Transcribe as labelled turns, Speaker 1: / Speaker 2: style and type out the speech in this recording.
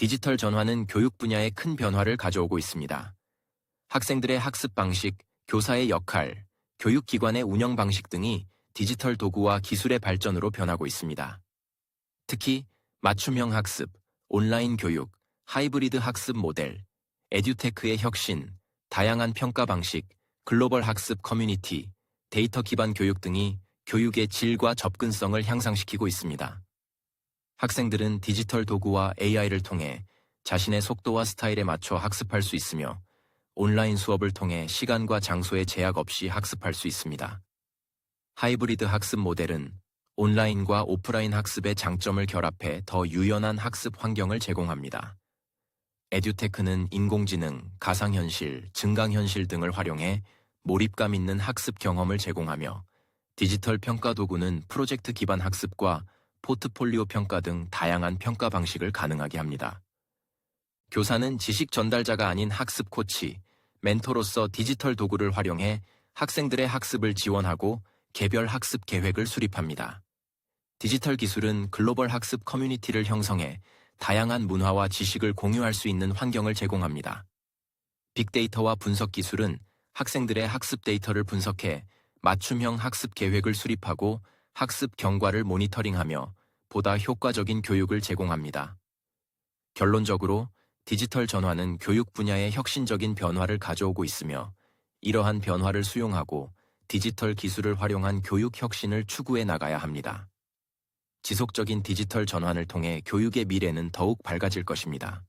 Speaker 1: 디지털 전환은 교육 분야에 큰 변화를 가져오고 있습니다. 학생들의 학습 방식, 교사의 역할, 교육기관의 운영 방식 등이 디지털 도구와 기술의 발전으로 변하고 있습니다. 특히 맞춤형 학습, 온라인 교육, 하이브리드 학습 모델, 에듀테크의 혁신, 다양한 평가 방식, 글로벌 학습 커뮤니티, 데이터 기반 교육 등이 교육의 질과 접근성을 향상시키고 있습니다. 학생들은 디지털 도구와 AI를 통해 자신의 속도와 스타일에 맞춰 학습할 수 있으며 온라인 수업을 통해 시간과 장소의 제약 없이 학습할 수 있습니다. 하이브리드 학습 모델은 온라인과 오프라인 학습의 장점을 결합해 더 유연한 학습 환경을 제공합니다. 에듀테크는 인공지능, 가상현실, 증강현실 등을 활용해 몰입감 있는 학습 경험을 제공하며 디지털 평가 도구는 프로젝트 기반 학습과 포트폴리오 평가 등 다양한 평가 방식을 가능하게 합니다. 교사는 지식 전달자가 아닌 학습 코치, 멘토로서 디지털 도구를 활용해 학생들의 학습을 지원하고 개별 학습 계획을 수립합니다. 디지털 기술은 글로벌 학습 커뮤니티를 형성해 다양한 문화와 지식을 공유할 수 있는 환경을 제공합니다. 빅데이터와 분석 기술은 학생들의 학습 데이터를 분석해 맞춤형 학습 계획을 수립하고 학습 경과를 모니터링하며 보다 효과적인 교육을 제공합니다. 결론적으로 디지털 전환은 교육 분야에 혁신적인 변화를 가져오고 있으며 이러한 변화를 수용하고 디지털 기술을 활용한 교육 혁신을 추구해 나가야 합니다. 지속적인 디지털 전환을 통해 교육의 미래는 더욱 밝아질 것입니다.